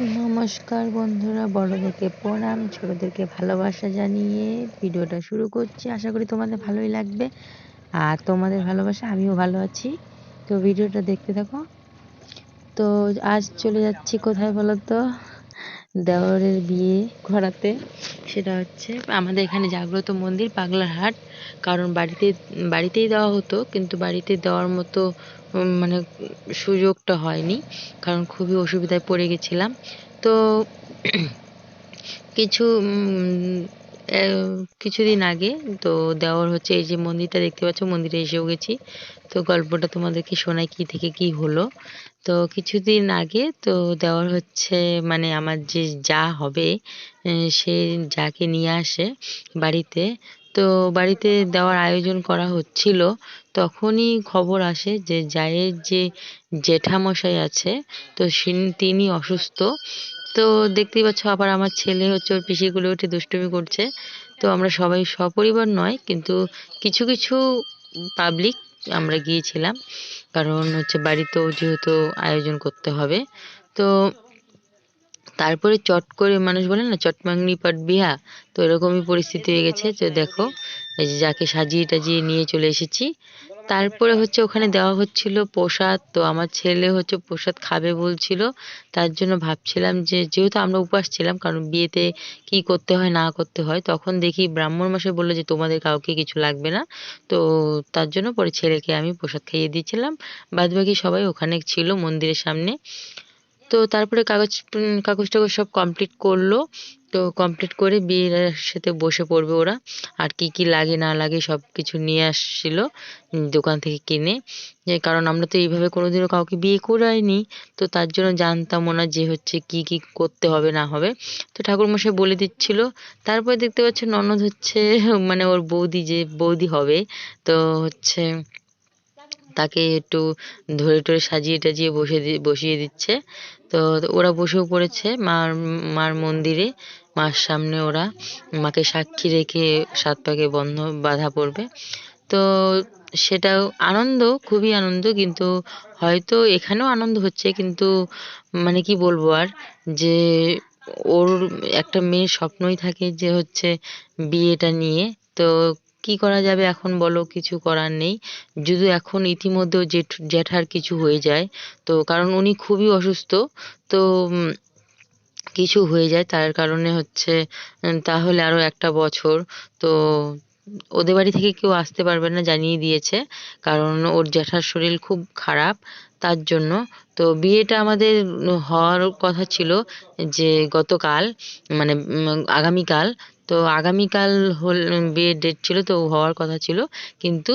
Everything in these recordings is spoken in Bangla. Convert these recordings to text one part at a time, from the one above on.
নমস্কার বন্ধুরা, বড়দেরকে প্রণাম, ছোটদেরকে ভালোবাসা জানিয়ে ভিডিওটা শুরু করছি। আশা করি তোমাদের ভালোই লাগবে। আর তোমাদের ভালোবাসা, আমিও ভালো আছি। তো ভিডিওটা দেখতে থাকো। তো আজ চলে যাচ্ছি কোথায় বলো তো দেওরের বিয়ে ঘোরাতে সেটা হচ্ছে আমাদের এখানে জাগ্রত মন্দির পাগলার হাট কারণ বাড়িতে, বাড়িতেই দেওয়া হতো, কিন্তু বাড়িতে দেওয়ার মতো মানে সুযোগটা হয়নি, কারণ খুবই অসুবিধায় পড়ে গেছিলাম। তো কিছু কিছুদিন আগে তো দেওয়ার হচ্ছে, এই যে মন্দিরটা দেখতে পাচ্ছ, মন্দিরে এসেও গেছি। তো গল্পটা তোমাদেরকে শোনাই, কি থেকে কি হলো? তো কিছুদিন আগে তো দেওয়ার হচ্ছে মানে আমার যে যা হবে সে যাকে নিয়ে আসে বাড়িতে তো বাড়িতে দেওয়ার আয়োজন করা হচ্ছিল। তখনই খবর আসে যে জায়ের যে জেঠামশাই আছে, তো তিনি অসুস্থ। তো দেখতেই পাচ্ছ আবার আমার ছেলে হচ্ছে ওর পিসিগুলো উঠে দুষ্টুমি করছে। তো আমরা সবাই সপরিবার নয়, কিন্তু কিছু কিছু পাবলিক আমরা গিয়েছিলাম। কারণ হচ্ছে বাড়িতেও যেহেতু আয়োজন করতে হবে। তো তারপরে চট করে মানুষ বলে না, চটমাংনি পাট বিহা, তো এরকমই পরিস্থিতি হয়ে গেছে, তো দেখো, এই যে যাকে সাজিয়ে টাজিয়ে নিয়ে চলে এসেছি। তারপরে হচ্ছে ওখানে দেওয়া হচ্ছিল প্রসাদ, তো আমার ছেলে হচ্ছে প্রসাদ খাবে বলছিল, তার জন্য ভাবছিলাম যে, যেহেতু আমরা উপাস ছিলাম, কারণ বিয়েতে কি করতে হয়, না করতে হয়, তখন দেখি ব্রাহ্মণ মশাই বলল যে, তোমাদের কাউকে কিছু লাগবে না, তো তার জন্য পরে ছেলেকে আমি প্রসাদ খাইয়ে দিয়েছিলাম। বাদ বাকি সবাই ওখানে ছিল মন্দিরের সামনে তো তারপরে কাগজ কাগজ টাগজ সব কমপ্লিট করল। তো কমপ্লিট করে বিয়ের সাথে বসে পড়বে ওরা। আর কি কি লাগে, না লাগে সব কিছু নিয়ে আসছিল দোকান থেকে কিনে। কারণ আমরা তো এইভাবে কোনোদিনও কাউকে বিয়ে করাইনি। তো তার জন্য জানতামও না যে হচ্ছে কি কি করতে হবে, না হবে। তো ঠাকুরমশাই বলে দিচ্ছিল। তারপরে দেখতে পাচ্ছ ননদ হচ্ছে মানে ওর বৌদি যে বৌদি হবে, তো হচ্ছে তাকে একটু ধরে টরে সাজিয়ে টাজিয়ে বসে দিয়ে বসিয়ে দিচ্ছে। তো ওরা বসেও পড়েছে মার মার মন্দিরে। মার সামনে ওরা মাকে সাক্ষী রেখে সাত পাকে বন্ধ, বাঁধা পড়বে। তো সেটাও আনন্দ, খুবই আনন্দ। কিন্তু হয়তো এখানেও আনন্দ হচ্ছে। কিন্তু মানে কি বলব আর? যে ওর একটা মেয়ের স্বপ্নই থাকে যে হচ্ছে বিয়েটা নিয়ে। তো কি করা যাবে এখন বলো, কিছু করার নেই। যদি এখন ইতিমধ্যেও জেঠ জ্যাঠার কিছু হয়ে যায়, তো কারণ উনি খুবই অসুস্থ, তো কিছু হয়ে যায়। তার কারণে হচ্ছে তাহলে আরও একটা বছর, তো ওদের বাড়ি থেকে কেউ আসতে পারবে না জানিয়ে দিয়েছে, কারণ ওর জ্যাঠার শরীর খুব খারাপ, তার জন্য। তো বিয়েটা আমাদের হওয়ার কথা ছিল যে গতকাল মানে আগামীকাল তো আগামীকাল হল বিয়ের ডেট ছিল তো হওয়ার কথা ছিল। কিন্তু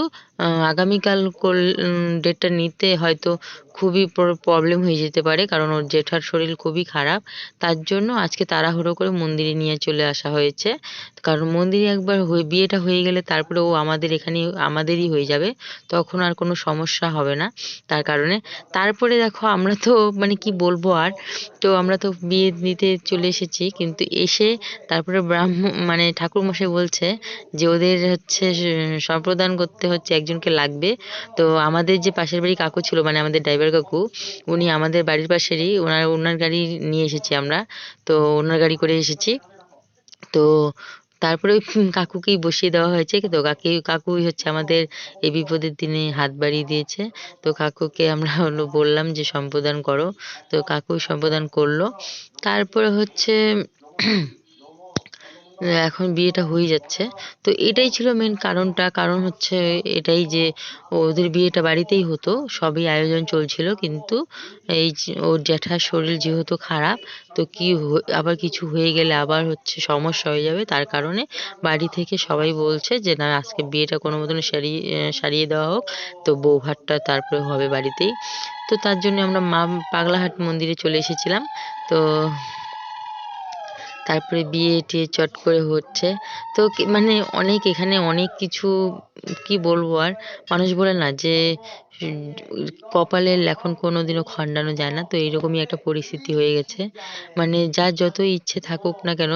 আগামীকাল কোল ডেটটা নিতে হয়তো খুবই প্রবলেম হয়ে যেতে পারে। কারণ ওর জেঠার শরীর খুবই খারাপ। তার জন্য আজকে তাড়াহুড়ো করে মন্দিরে নিয়ে চলে আসা হয়েছে। কারণ মন্দিরে একবার বিয়েটা হয়ে গেলে তারপরে ও আমাদের এখানে, আমাদেরই হয়ে যাবে। তখন আর কোনো সমস্যা হবে না। তার কারণে, তারপরে দেখো আমরা তো মানে কি বলব আর? তো আমরা তো বিয়ে নিতে চলে এসেছি। কিন্তু এসে তারপরে ব্রাহ্ম মানে ঠাকুরমশাই বলছে যে ওদের হচ্ছে সম্প্রদান করতে হচ্ছে একজনকে লাগবে। তো আমাদের যে পাশের বাড়ি কাকু ছিল মানে আমাদের ড্রাইভার কাকু, উনি আমাদের বাড়ির পাশেরই ওনার ওনার গাড়ি নিয়ে এসেছি আমরা। তো ওনার গাড়ি করে এসেছি। তো তারপরে ওই কাকুকেই বসিয়ে দেওয়া হয়েছে। তো কাকি, কাকুই হচ্ছে আমাদের এই বিপদের দিনে হাত বাড়িয়ে দিয়েছে। তো কাকুকে আমরা হলো বললাম যে সম্প্রদান করো। তো কাকুই সম্প্রদান করল। তারপরে হচ্ছে এখন বিয়েটা হয়ে যাচ্ছে। তো এটাই ছিল মেন কারণটা। কারণ হচ্ছে এটাই যে, ওদের বিয়েটা বাড়িতেই হতো। সবই আয়োজন চলছিল। কিন্তু এই ওর জ্যাঠার শরীর যেহেতু খারাপ, তো কি আবার কিছু হয়ে গেলে আবার হচ্ছে সমস্যা হয়ে যাবে। তার কারণে বাড়ি থেকে সবাই বলছে যে, না, আজকে বিয়েটা কোনো মতন সারিয়ে সারিয়ে দেওয়া হোক। তো বৌভাতটা তারপরে হবে বাড়িতেই। তো তার জন্য আমরা মা পাগলাহাট মন্দিরে চলে এসেছিলাম। তো তারপরে বিয়ে টিয়ে চট করে হচ্ছে। তো মানে অনেক এখানে অনেক কিছু, কি বলব আর? মানুষ বলে না যে, কপালের লেখন কোনো দিনও খণ্ডানো যায় না। তো এইরকমই একটা পরিস্থিতি হয়ে গেছে। মানে যার যতই ইচ্ছে থাকুক না কেন,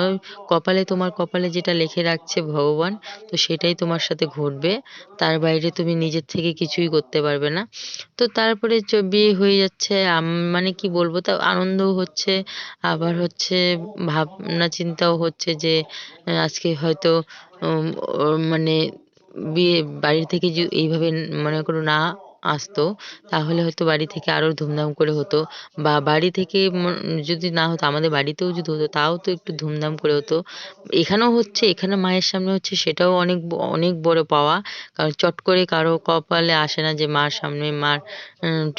কপালে তোমার কপালে যেটা লেখে রাখছে ভগবান, তো সেটাই তোমার সাথে ঘটবে। তার বাইরে তুমি নিজের থেকে কিছুই করতে পারবে না। তো তারপরে বিয়ে হয়ে যাচ্ছে মানে কি বলব, তা আনন্দও হচ্ছে, আবার হচ্ছে ভাবনা চিন্তাও হচ্ছে যে আজকে হয়তো মানে বিয়ে বাড়ি থেকে যে এইভাবে মনে করো না আসতো, তাহলে হয়তো বাড়ি থেকে আরও ধুমধাম করে হতো বা বাড়ি থেকে যদি না হতো, আমাদের বাড়িতেও যদি হতো, তাও তো একটু ধুমধাম করে হতো। এখানেও হচ্ছে, এখানে মায়ের সামনে হচ্ছে, সেটাও অনেক অনেক বড় পাওয়া। কারণ চট করে কারও কপালে আসে না যে মার সামনে, মার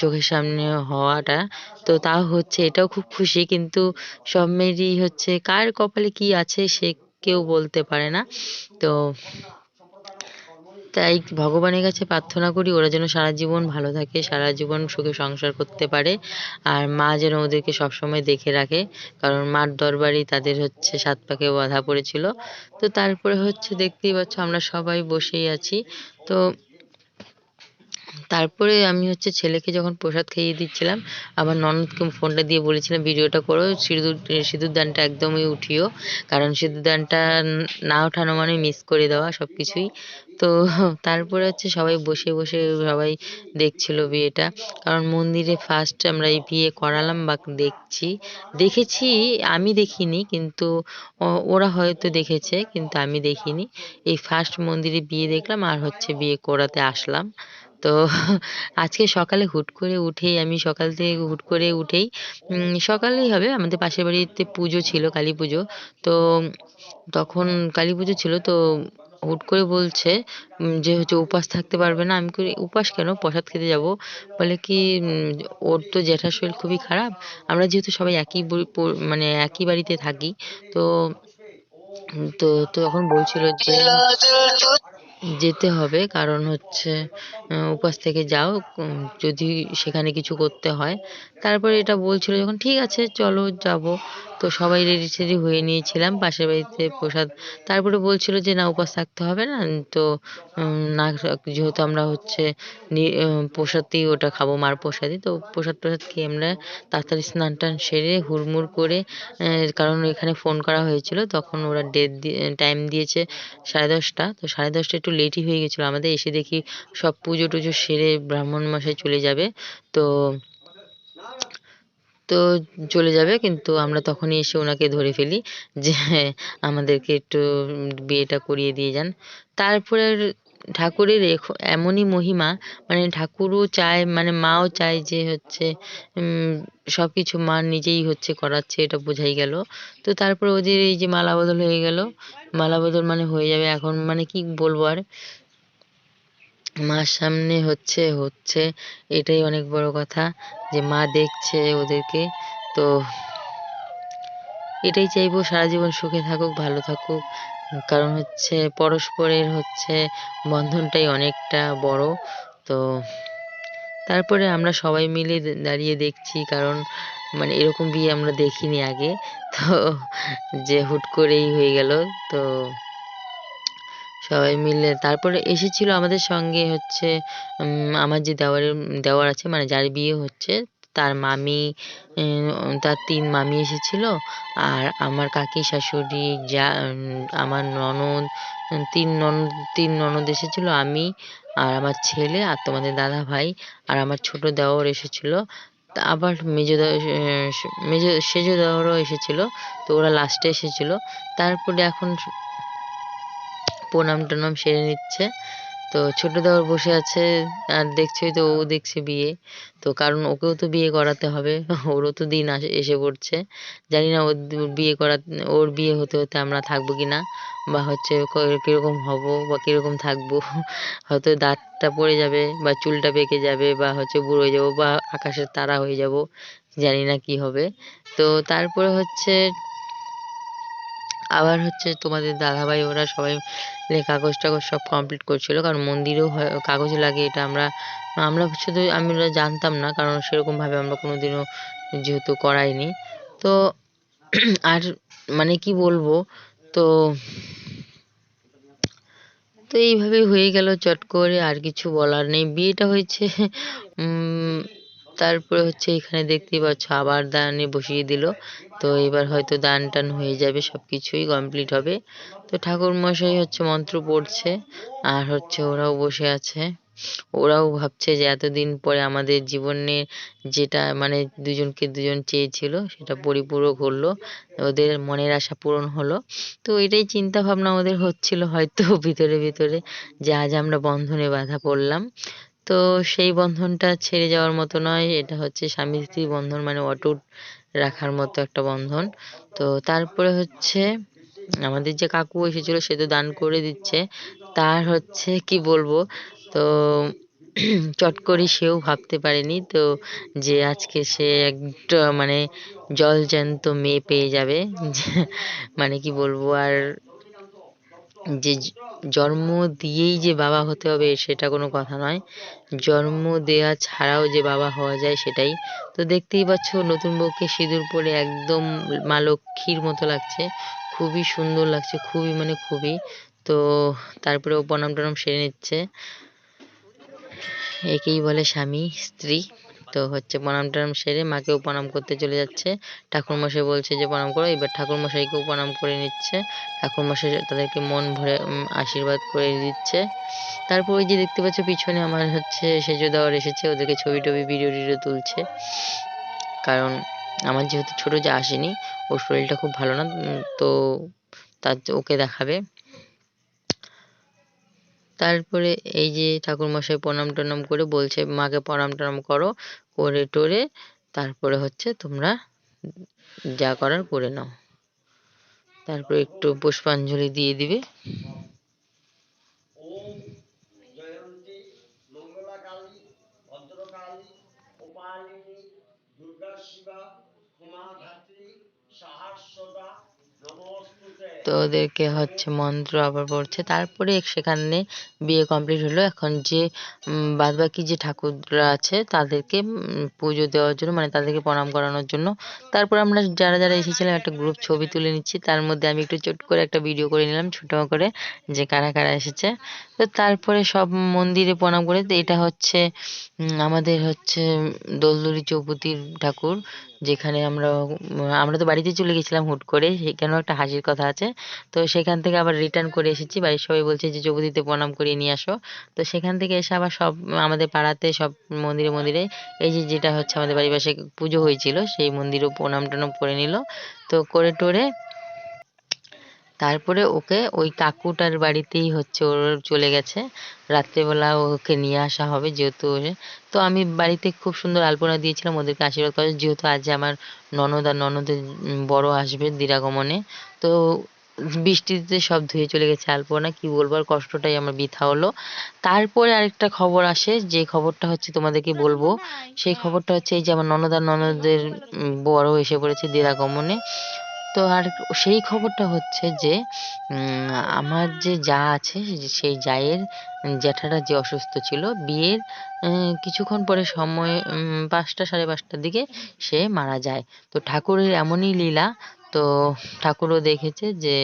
চোখের সামনে হওয়াটা। তো তাও হচ্ছে, এটাও খুব খুশি কিন্তু সব মেয়েরই হচ্ছে, কার কপালে কি আছে সে কেউ বলতে পারে না। তো তাই ভগবানের কাছে প্রার্থনা করি ওরা যেন সারা জীবন ভালো থাকে, সারা জীবন সুখে সংসার করতে পারে। আর মা যেন ওদেরকে সবসময় দেখে রাখে। কারণ মার দরবারেই তাদের হচ্ছে সাত পাকে বাঁধা পড়েছিল। তো তারপরে হচ্ছে দেখতেই পাচ্ছ আমরা সবাই বসেই আছি। তো তারপরে আমি হচ্ছে ছেলেকে যখন প্রসাদ খাইয়ে দিচ্ছিলাম, আমার ননদকে ফোনটা দিয়ে বলেছিলাম ভিডিওটা করো সিঁদুর সিঁদুর দানটা একদমই উঠিও। কারণ সিঁদুর দানটা না ওঠানো মানে মিস করে দেওয়া সবকিছুই। তো তারপরে হচ্ছে সবাই বসে, বসে সবাই দেখছিল বিয়েটা। কারণ মন্দিরে ফার্স্ট আমরা এই বিয়ে করালাম বা দেখছি। দেখেছি আমি দেখিনি কিন্তু ওরা হয়তো দেখেছে কিন্তু আমি দেখিনি। এই ফার্স্ট মন্দিরে বিয়ে দেখলাম আর হচ্ছে বিয়ে করাতে আসলাম। তো আজকে সকালে হুট করে উঠেই আমি সকাল থেকে হুট করে উঠেই সকালেই হবে আমাদের পাশের বাড়িতে পুজো ছিল কালী পুজো। তো তখন কালী পুজো ছিল তো হুট করে বলছে যে হচ্ছে উপাস থাকতে পারবে না। আমি কই, উপাস কেন? প্রসাদ খেতে যাব। বলে কি ওর তো জ্যাঠার শরীর খুবই খারাপ। আমরা যেহেতু সবাই একই মানে একই বাড়িতে থাকি। তো তো তখন বলছিল যে যেতে হবে কারণ হচ্ছে উপাস থেকে যাও যদি সেখানে কিছু করতে হয়। তারপরে এটা বলছিল যখন, ঠিক আছে, চলো যাব তো সবাই রেডি-টেডি হয়ে নিয়েছিলাম পাশের বাড়িতে প্রসাদ তারপরে বলছিল যে, না, উপাস থাকতে হবে না। তো না, যেহেতু আমরা হচ্ছে প্রসাদই ওটা খাব, মার প্রসাদই। তো প্রসাদ-টসাদ খেয়ে আমরা তাড়াতাড়ি স্নান-টান সেরে হুড়মুড় করে কারণ এখানে ফোন করা হয়েছিল, তখন ওরা ডেট দিয়ে টাইম দিয়েছে 10:30 তো 10:30 একটু লেটই হয়ে গেছিল আমাদের। এসে দেখি সব পুজো-টুজো সেরে ব্রাহ্মণ মশাই চলে যাবে। তো তো চলে যাবে, কিন্তু আমরা তখনই এসে ওনাকে ধরে ফেলি যে হ্যাঁ আমাদেরকে একটু বিয়েটা করিয়ে দিয়ে যান। তারপরে ঠাকুরের এমনই মহিমা মানে ঠাকুরও চায় মানে মাও চায় যে হচ্ছে, উম, সবকিছু মা নিজেই হচ্ছে করাচ্ছে, এটা বোঝাই গেল। তো তারপরে ওদের এই যে মালা বদল হয়ে গেল। মালা বদল মানে হয়ে যাবে এখন মানে কি বলব আর। মার সামনে হচ্ছে, হচ্ছে এটাই অনেক বড় কথা যে মা দেখছে ওদেরকে। তো এটাই চাইব সারা জীবন সুখে থাকুক, ভালো থাকুক। কারণ হচ্ছে পরস্পরের হচ্ছে বন্ধনটাই অনেকটা বড়। তো তারপরে আমরা সবাই মিলে দাঁড়িয়ে দেখছি কারণ মানে এরকম বিয়ে আমরা দেখিনি আগে। তো যে হুট করেই হয়ে গেল। তো সবাই মিলে তারপরে এসেছিল আমাদের সঙ্গে হচ্ছে আমার যে দেওরের দেওর আছে মানে যার বিয়ে হচ্ছে তার মামি তার তিন মামি এসেছিল। আর আমার কাকি শাশুড়ি, যা আমার ননদ তিন ননদ তিন ননদ এসেছিল। আমি আর আমার ছেলে আর তোমাদের দাদা ভাই আর আমার ছোট দেওর এসেছিল। আবার মেজো মেজো সেজো দেওরও এসেছিল। তো ওরা লাস্টে এসেছিল। তারপরে এখন প্রণাম-টনাম সেরে নিচ্ছে। তো ছোট দেওর বসে আছে আর দেখছোই তো ও দেখছে বিয়ে। তো কারণ ওকেও তো বিয়ে করাতে হবে। ওরও তো দিন আসে এসে পড়ছে। জানি না ওর বিয়ে করা ওর বিয়ে হতে, হতে আমরা থাকব কি না বা হচ্ছে কীরকম হব বা কীরকম থাকব। হয়তো দাঁতটা পড়ে যাবে বা চুলটা পেকে যাবে বা হচ্ছে বুড়ো হয়ে যাব বা আকাশের তারা হয়ে যাব। জানি না কি হবে। তো তারপরে হচ্ছে আবার হচ্ছে তোমাদের দাদাভাই ওরা সবাই মিলে কাগজ-টাগজ সব কমপ্লিট করছিল। কারণ মন্দিরেও হয়, কাগজ লাগে এটা আমরা আমরা শুধু আমরা জানতাম না, কারণ সেরকমভাবে আমরা কোনোদিনও যেহেতু করাইনি। তো আর মানে কি বলব, তো তো এইভাবেই হয়ে গেল চট করে, আর কিছু বলার নেই। বিয়েটা হয়েছে তারপরে হচ্ছে এখানে দেখতেই পাচ্ছ, আবার দানে বসিয়ে দিল। তো এবার হয়তো দান-টান হয়ে যাবে, সবকিছুই কমপ্লিট হবে। তো ঠাকুরমশাই হচ্ছে মন্ত্র পড়ছে, আর হচ্ছে ওরাও বসে আছে। ওরাও ভাবছে যে এতদিন পরে আমাদের জীবনে যেটা মানে দুজনকে দুজন চেয়েছিল, সেটা পরিপূরক হলো, ওদের মনের আশা পূরণ হলো তো এটাই চিন্তা ভাবনা ওদের হচ্ছিল হয়তো ভিতরে ভিতরে, যে আজ আমরা বন্ধনে বাঁধা পড়লাম তো সেই বন্ধনটা ছেড়ে যাওয়ার মতো নয়। এটা হচ্ছে স্বামী স্ত্রী বন্ধন মানে অটুট রাখার মতো একটা বন্ধন। তো তারপরে হচ্ছে আমাদের যে কাকু এসেছিল, সে তো দান করে দিচ্ছে। তার হচ্ছে কি বলব? তো চট করে সেও ভাবতে পারেনি। তো যে আজকে সে একটা মানে জল জ্যান্ত মেয়ে পেয়ে যাবে। মানে কি বলব? আর যে জন্ম দিয়েই যে বাবা হতে হবে সেটা কোনো কথা নয়। জন্ম দেওয়া ছাড়াও যে বাবা হওয়া যায় সেটাই। তো দেখতেই পাচ্ছ নতুন বউকে সিঁদুর পরে একদম মা লক্ষ্মীর মতো লাগছে। খুবই সুন্দর লাগছে, খুবই মানে খুবই। তো তারপরে ও প্রণাম টনাম সেরে নিচ্ছে। একেই বলে স্বামী, স্ত্রী। তো হচ্ছে প্রণাম টনাম সেরে মাকেও প্রণাম করতে চলে যাচ্ছে। ঠাকুরমশাই বলছে যে প্রণাম করো। এবার ঠাকুরমশাইকেও প্রণাম করে নিচ্ছে। ঠাকুরমশাই তাদেরকে মন ভরে আশীর্বাদ করে দিচ্ছে। তারপর ওই যে দেখতে পাচ্ছ, পিছনে আমার হচ্ছে সেজো দেওয়ার এসেছে। ওদেরকে ছবি টবি, ভিডিও টিডিও তুলছে। কারণ আমার যেহেতু ছোট, যা আসেনি, ওর শরীরটা খুব ভালো না তো তার ওকে দেখাবে। তারপরে এই যে ঠাকুরমশাই প্রণাম টনাম করে বলছে, মাকে প্রণাম টনাম করো, করে টোরে, তারপরে হচ্ছে তোমরা যা করার করে নাও। তারপরে একটু পুষ্পাঞ্জলি দিয়ে দিবে। শিবা ধাত্রী নমস্তুতে তো ওদেরকে হচ্ছে মন্ত্র আবার পড়ছে। তারপরে সেখানে বিয়ে কমপ্লিট হলো। এখন যে বাদ বাকি যে ঠাকুররা আছে, তাদেরকে পুজো দেওয়ার জন্য মানে তাদেরকে প্রণাম করানোর জন্য। তারপর আমরা যারা যারা এসেছিলাম, একটা গ্রুপ ছবি তুলে নিচ্ছি। তার মধ্যে আমি একটু চট করে একটা ভিডিও করে নিলাম, ছোট করে, যে কারা কারা এসেছে। তো তারপরে সব মন্দিরে প্রণাম করে এটা হচ্ছে আমাদের হচ্ছে, দোলদুলি চৌপতির ঠাকুর, যেখানে আমরা আমরা তো বাড়িতে চলে গেছিলাম হুট করে সেখানেও একটা হাসির কথা আছে। তো সেখান থেকে আবার রিটার্ন করে এসেছি। বাড়ির সবাই বলছে যে চৌপতিতে প্রণাম করিয়ে নিয়ে আসো। তো সেখান থেকে এসে আবার সব, আমাদের পাড়াতে সব মন্দিরে মন্দিরে এই যে যেটা হচ্ছে আমাদের বাড়ির পাশে পুজো হয়েছিল, সেই মন্দিরেও প্রণাম টনাম করে নিল। তো করে টোরে তারপরে ওকে ওই কাকুটার বাড়িতেই হচ্ছে, ওর চলে গেছে। রাত্রেবেলা ওকে নিয়ে আসা হবে যেহেতু তো আমি বাড়িতে খুব সুন্দর আলপনা দিয়েছিলাম, ওদেরকে আশীর্বাদ করার। যেহেতু আজ আমার ননদ আর ননদের বড় আসবে দিরাগমনে। তো বৃষ্টিতে সব ধুয়ে চলে গেছে, আলপনা, কি বলব, আর কষ্টটাই আমার বৃথা হলো। তারপরে আরেকটা খবর আসে, যে খবরটা হচ্ছে তোমাদেরকে বলব, সেই খবরটা হচ্ছে এই যে আমার ননদ আর ননদের বড় এসে পড়েছে দিরাগমনে। তো আর সেই খবরটা হচ্ছে যে আমার যে যা আছে সেই জায়ের জ্যাঠাটা যে অসুস্থ ছিল, বিয়ের কিছুক্ষণ পরে সময় পাঁচটা সাড়ে পাঁচটার দিকে সে মারা যায়। তো ঠাকুরের এমনই লীলা তো ঠাকুরও দেখেছে যে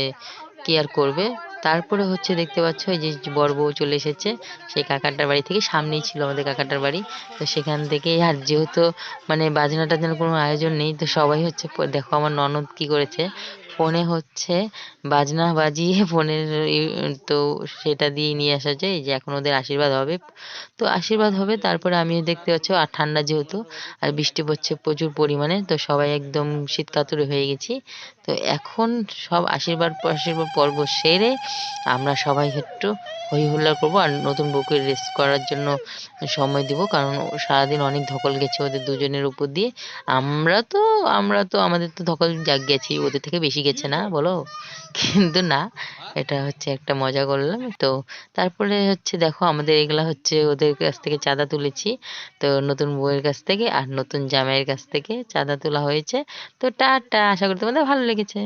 কি আর করবে। তারপরে হচ্ছে দেখতে পাচ্ছ, এই যে বর বউ চলে এসেছে, সেই কাকাটার বাড়ি থেকে সামনেই ছিল আমাদের কাকাটার বাড়ি। তো সেখান থেকে আর যেহেতু মানে বাজনা টাজনার কোনো আয়োজন নেই, তো সবাই হচ্ছে, দেখো আমার ননদ কি করেছে ফোনে হচ্ছে, বাজনা বাজিয়ে ফোনের তো সেটা দিয়ে নিয়ে আসা যায় যে এখন ওদের আশীর্বাদ হবে। তো আশীর্বাদ হবে, তারপরে আমিও দেখতে পাচ্ছি, আর ঠান্ডা যেহেতু, আর বৃষ্টি পড়ছে প্রচুর পরিমাণে, তো সবাই একদম শীত কাতুরে হয়ে গেছি। তো এখন সব আশীর্বাদ আশীর্বাদ পর্ব সেরে আমরা সবাই একটু হই হুল্লা করব আর নতুন বউকে রেস্ট করার জন্য সময় দিব, কারণ সারাদিন অনেক ধকল গেছে ওদের দুজনের উপর দিয়ে। আমরা তো আমরা তো, আমাদের তো ধকল জাগ গেছি ওদের থেকে বেশি গেছে না, বলো? কিন্তু না, এটা হচ্ছে একটা মজা করলাম। তো তারপরে হচ্ছে দেখো, আমাদের এগুলা হচ্ছে ওদের কাছ থেকে চাঁদা তুলেছি। তো নতুন বউয়ের কাছ থেকে আর নতুন জামাইয়ের কাছ থেকে চাঁদা তোলা হয়েছে। তো টাটা, আশা করি তোমাদের ভালো লেগেছে।